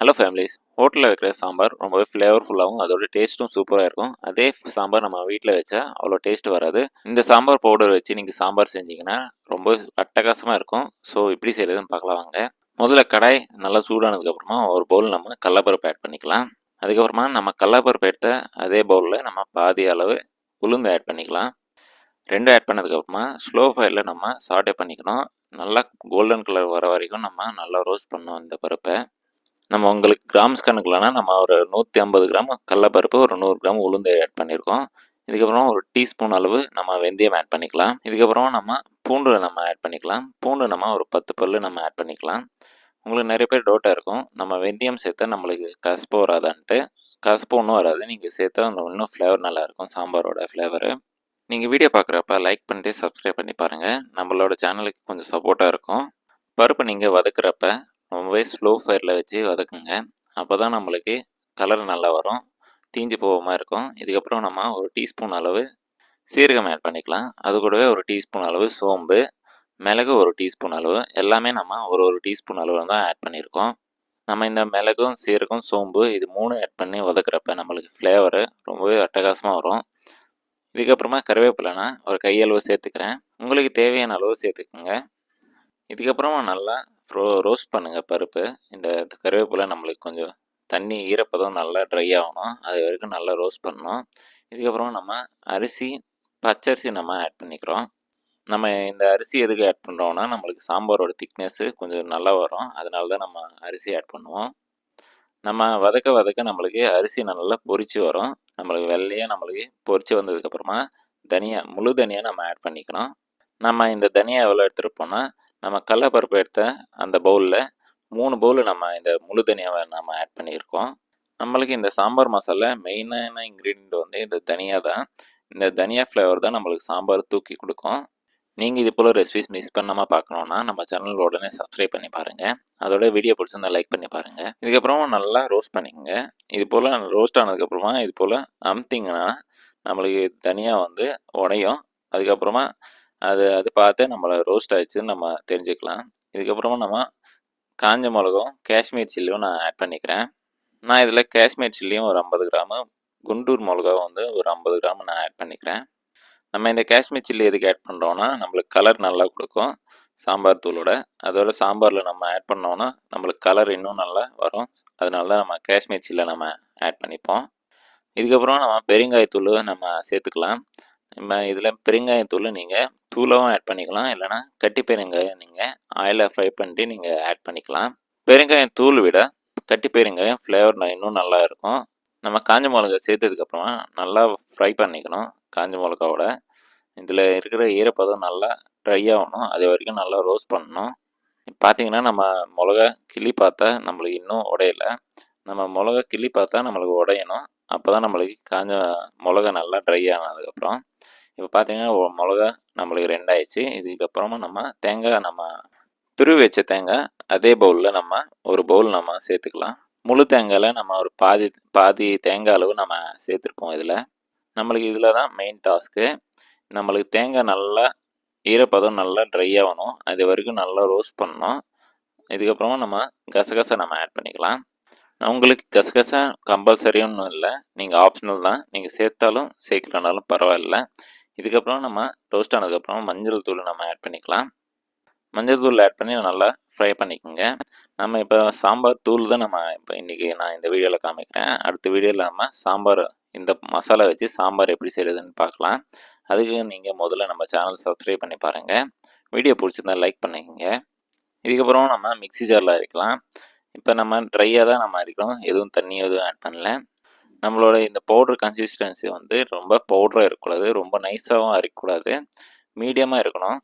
Hello families ஹோட்டலில் வைக்கிற சாம்பார் ரொம்பவே ஃப்ளேவர்ஃபுல்லாகவும் அதோட டேஸ்ட்டும் சூப்பராக இருக்கும். அதே சாம்பார் நம்ம வீட்டில் வச்சா அவ்வளோ டேஸ்ட் வராது. இந்த சாம்பார் பவுடர் வச்சு நீங்கள் சாம்பார் செஞ்சீங்கன்னா ரொம்ப அட்டகாசமாக இருக்கும். ஸோ இப்படி செய்கிறதுன்னு பார்க்கலாம் வாங்க. முதல்ல கடாய் நல்லா சூடானதுக்கப்புறமா ஒரு பவுல் நம்ம கடலப்பருப்பு ஆட் பண்ணிக்கலாம். அதுக்கப்புறமா நம்ம கடலப்பருப்பு எடுத்த அதே பவுலில் நம்ம பாதி அளவு உளுந்து ஆட் பண்ணிக்கலாம். ரெண்டு ஆட் பண்ணதுக்கப்புறமா ஸ்லோ ஃபயரில் நம்ம சாட்டே பண்ணிக்கணும். நல்லா கோல்டன் கலர் வர வரைக்கும் நம்ம நல்லா ரோஸ்ட் பண்ணோம் இந்த பருப்பை. நம்ம உங்களுக்கு கிராம்ஸ் கணக்கில்னா நம்ம ஒரு நூற்றி ஐம்பது கிராம் கடலப்பருப்பு ஒரு நூறு கிராம் உளுந்து ஆட் பண்ணியிருக்கோம். இதுக்கப்புறம் ஒரு டீஸ்பூன் அளவு நம்ம வெந்தயம் ஆட் பண்ணிக்கலாம். இதுக்கப்புறம் நம்ம பூண்டு நம்ம ஆட் பண்ணிக்கலாம். பூண்டு நம்ம ஒரு பத்து பல்லு நம்ம ஆட் பண்ணிக்கலாம். உங்களுக்கு நிறைய பேர் டவுட்டாக இருக்கும். நம்ம வெந்தயம் சேர்த்தா நம்மளுக்கு கசப்பு வராதான்ட்டு. கசப்பு ஒன்றும் வராது. நீங்கள் சேர்த்தா இன்னும் ஃப்ளேவர் நல்லாயிருக்கும் சாம்பாரோட ஃப்ளேவரு நீங்கள் வீடியோ பார்க்குறப்ப லைக் பண்ணிட்டு சப்ஸ்கிரைப் பண்ணி பாருங்கள் நம்மளோட சேனலுக்கு கொஞ்சம் சப்போர்ட்டாக இருக்கும். பருப்பு நீங்கள் வதக்குறப்ப ரொம்பவே ஸ்லோ ஃபயரில் வச்சு வதக்குங்க. அப்போ தான் நம்மளுக்கு கலர் நல்லா வரும். தீஞ்சு போகாமல் இருக்கும். இதுக்கப்புறம் நம்ம ஒரு டீஸ்பூன் அளவு சீரகம் ஆட் பண்ணிக்கலாம். அது கூடவே ஒரு டீஸ்பூன் அளவு சோம்பு மிளகு ஒரு டீஸ்பூன் அளவு. எல்லாமே நம்ம ஒரு ஒரு டீஸ்பூன் அளவு தான் ஆட் பண்ணியிருக்கோம். நம்ம இந்த மிளகும் சீரகம் சோம்பு இது மூணு ஆட் பண்ணி வதக்குறப்ப நம்மளுக்கு ஃப்ளேவரு ரொம்பவே அட்டகாசமாக வரும். இதுக்கப்புறமா கருவேப்பிலைனா ஒரு கையளவு சேர்த்துக்கிறேன். உங்களுக்கு தேவையான அளவு சேர்த்துக்குங்க. இதுக்கப்புறமா நல்லா ரோ ரோஸ்ட் பண்ணுங்கள் பருப்பு. இந்த கருவேப்பிலை நம்மளுக்கு கொஞ்சம் தண்ணி ஈரப்பதம் நல்லா ட்ரை ஆகணும். அது வரைக்கும் நல்லா ரோஸ்ட் பண்ணணும். இதுக்கப்புறம் நம்ம அரிசி பச்சரிசி நம்ம ஆட் பண்ணிக்கிறோம். நம்ம இந்த அரிசி எதுக்கு ஆட் பண்ணுறோம்னா நம்மளுக்கு சாம்பாரோட திக்னஸ்ஸு கொஞ்சம் நல்லா வரும். அதனால தான் நம்ம அரிசி ஆட் பண்ணுவோம். நம்ம வதக்க வதக்க நம்மளுக்கு அரிசி நல்லா பொறிச்சு வரும். நம்மளுக்கு வெள்ளையாக நம்மளுக்கு பொறிச்சு வந்ததுக்கப்புறமா தனியா முழு தனியாக நம்ம ஆட் பண்ணிக்கணும் நம்ம இந்த தனியா எவ்வளோ எடுத்துருப்போம்னா நம்ம கடலப்பருப்பு எடுத்த அந்த பவுலில் மூணு பவுல் நம்ம இந்த முழு தனியாவை நம்ம ஆட் பண்ணியிருக்கோம். நம்மளுக்கு இந்த சாம்பார் மசாலா மெயினான இன்க்ரீடியண்ட் வந்து இந்த தனியா தான். இந்த தனியா ஃப்ளேவர் தான் நம்மளுக்கு சாம்பார் தூக்கி கொடுக்கும். நீங்கள் இது போல் ரெசிபிஸ் மிஸ் பண்ணாமல் பார்க்கணுன்னா நம்ம சேனல் உடனே சப்ஸ்கிரைப் பண்ணி பாருங்கள் அதோட வீடியோ பிடிச்சிருந்தா லைக் பண்ணி பாருங்கள் இதுக்கப்புறம் நல்லா ரோஸ்ட் பண்ணிக்கோங்க. இது போல் ரோஸ்ட் ஆனதுக்கப்புறமா இது போல் அமுத்திங்கன்னா நம்மளுக்கு தனியாக வந்து உடையும். அதுக்கப்புறமா அது அது பார்த்து நம்மளை ரோஸ்ட் ஆயிடுச்சுன்னு நம்ம தெரிஞ்சுக்கலாம். இதுக்கப்புறமா நம்ம காஞ்ச மிளகும் காஷ்மீர் சில்லியும் நான் ஆட் பண்ணிக்கிறேன். நான் இதில் காஷ்மீர் சில்லியும் ஒரு ஐம்பது கிராமு குண்டூர் மிளகாவும் வந்து ஒரு ஐம்பது கிராம் நான் ஆட் பண்ணிக்கிறேன். நம்ம இந்த காஷ்மீர் சில்லி எதுக்கு ஆட் பண்ணுறோன்னா நம்மளுக்கு கலர் நல்லா கொடுக்கும் சாம்பார் தூளோட. அதோட சாம்பாரில் நம்ம ஆட் பண்ணோன்னா நம்மளுக்கு கலர் இன்னும் நல்லா வரும். அதனால தான் நம்ம காஷ்மீர் சில்லை நம்ம ஆட் பண்ணிப்போம். இதுக்கப்புறம் நம்ம பெருங்காயத்தூள் நம்ம சேர்த்துக்கலாம். நம்ம இதில் பெருங்காயத்தூள் நீங்கள் தூளாகவும் ஆட் பண்ணிக்கலாம். இல்லைனா கட்டி பெருங்காயம் நீங்கள் ஆயிலில் ஃப்ரை பண்ணிட்டு நீங்கள் ஆட் பண்ணிக்கலாம். பெருங்காயம் தூள் விட. கட்டி பெருங்காயம் ஃப்ளேவர் இன்னும் நல்லா இருக்கும். நம்ம காஞ்ச மிளகா சேர்த்ததுக்கப்புறமா நல்லா ஃப்ரை பண்ணிக்கணும். காஞ்ச மிளகாவோட. இதில் இருக்கிற ஈரப்பதம் நல்லா ட்ரை ஆகணும். அது வரைக்கும் நல்லா ரோஸ்ட் பண்ணணும். பார்த்தீங்கன்னா நம்ம மிளகா கிள்ளி பார்த்தா நம்மளுக்கு இன்னும் உடையல. நம்ம மிளகா கிள்ளி பார்த்தா நம்மளுக்கு உடையணும். அப்போ தான் நம்மளுக்கு காஞ்ச மிளகா நல்லா ட்ரை ஆனதுக்கப்புறம் இப்போ பார்த்தீங்கன்னா மிளகா நம்மளுக்கு ரெண்டாயிடுச்சு இதுக்கப்புறமா நம்ம தேங்காய் நம்ம துருவி வச்ச தேங்காய் அதே பவுலில் நம்ம ஒரு பவுல் நம்ம சேர்த்துக்கலாம். முழு தேங்காயில் நம்ம ஒரு பாதி பாதி தேங்காய் அளவு நம்ம சேர்த்துருப்போம் இதில். நம்மளுக்கு இதில் தான் மெயின் டாஸ்க்கு நம்மளுக்கு தேங்காய் நல்லா ஈரப்பதம் நல்லா ட்ரை ஆகணும். அது வரைக்கும் நல்லா ரோஸ்ட் பண்ணணும். இதுக்கப்புறமா நம்ம கசகசை நம்ம ஆட் பண்ணிக்கலாம். உங்களுக்கு கசகசா கம்பல்சரின்னு இல்லை. நீங்கள் ஆப்ஷனல் தான். நீங்கள் சேர்த்தாலும் சேர்க்கலனாலும் பரவாயில்ல. இதுக்கப்புறம் நம்ம ரோஸ்ட் ஆனதுக்கப்புறம் மஞ்சள் தூள் நம்ம ஆட் பண்ணிக்கலாம். மஞ்சள் தூள் ஆட் பண்ணி நல்லா ஃப்ரை பண்ணிக்கோங்க. நம்ம இப்போ சாம்பார் தூள் தான் நம்ம இப்போ இன்றைக்கி நான் இந்த வீடியோவில் காமிக்கிறேன். அடுத்த வீடியோவில் நம்ம சாம்பார் இந்த மசாலா வச்சு சாம்பார் எப்படி செய்கிறதுன்னு பார்க்கலாம். அதுக்கு நீங்கள் முதல்ல நம்ம சேனல் சப்ஸ்கிரைப் பண்ணி பாருங்கள் வீடியோ பிடிச்சிருந்தா லைக் பண்ணிக்கோங்க. இதுக்கப்புறம் நம்ம மிக்சி ஜாரில் அரைக்கலாம். இப்போ நம்ம ட்ரையாக தான் நம்ம அரைக்கிறோம் எதுவும் தண்ணி எதுவும் ஆட் பண்ணல. நம்மளோட இந்த பவுட்ரு கன்சிஸ்டன்சி வந்து ரொம்ப பவுட்ராக இருக்கக்கூடாது. ரொம்ப நைஸாகவும் அரைக்கக்கூடாது. மீடியமாக இருக்கணும்.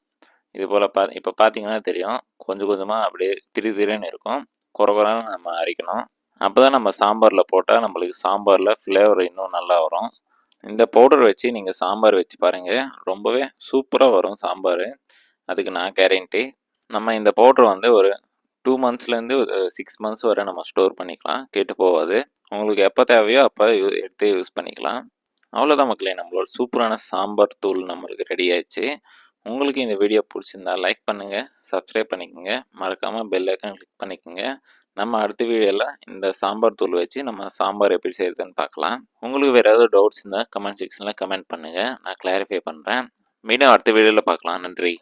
இது போல் பா இப்போ பார்த்தீங்கன்னா தெரியும். கொஞ்சம் கொஞ்சமாக அப்படியே திரு திருன்னு இருக்கும். குறை குறைன்னு நம்ம அரைக்கணும். அப்போ தான் நம்ம சாம்பாரில் போட்டால் நம்மளுக்கு சாம்பாரில் ஃப்ளேவர் இன்னும் நல்லா வரும். இந்த பவுடர் வச்சு நீங்கள் சாம்பார் வச்சு பாருங்கள் ரொம்பவே சூப்பராக வரும் சாம்பார். அதுக்கு நான் கேரண்டி நம்ம இந்த பவுடர் வந்து ஒரு டூ மந்த்ஸ்லேருந்து ஒரு சிக்ஸ் மந்த்ஸ் வரை நம்ம ஸ்டோர் பண்ணிக்கலாம். கேட்டு போகாது. உங்களுக்கு எப்போ தேவையோ அப்போ எடுத்து யூஸ் பண்ணிக்கலாம். அவ்வளோதான் மக்களே. நம்மளோட சூப்பரான சாம்பார் தூள் நம்மளுக்கு ரெடி ஆயிடுச்சு. உங்களுக்கு இந்த வீடியோ பிடிச்சிருந்தா லைக் பண்ணுங்கள் சப்ஸ்கிரைப் பண்ணிக்கோங்க. மறக்காமல் பெல் ஐக்கன் கிளிக் பண்ணிக்கோங்க. நம்ம அடுத்த வீடியோவில் இந்த சாம்பார் தூள் வச்சு நம்ம சாம்பார் எப்படி செய்யறதுன்னு பார்க்கலாம். உங்களுக்கு வேறு ஏதாவது டவுட்ஸ் இருந்தால் கமெண்ட் செக்ஷனில் கமெண்ட் பண்ணுங்கள் நான் கிளாரிஃபை பண்ணுறேன் மீண்டும் அடுத்த வீடியோவில் பார்க்கலாம். நன்றி.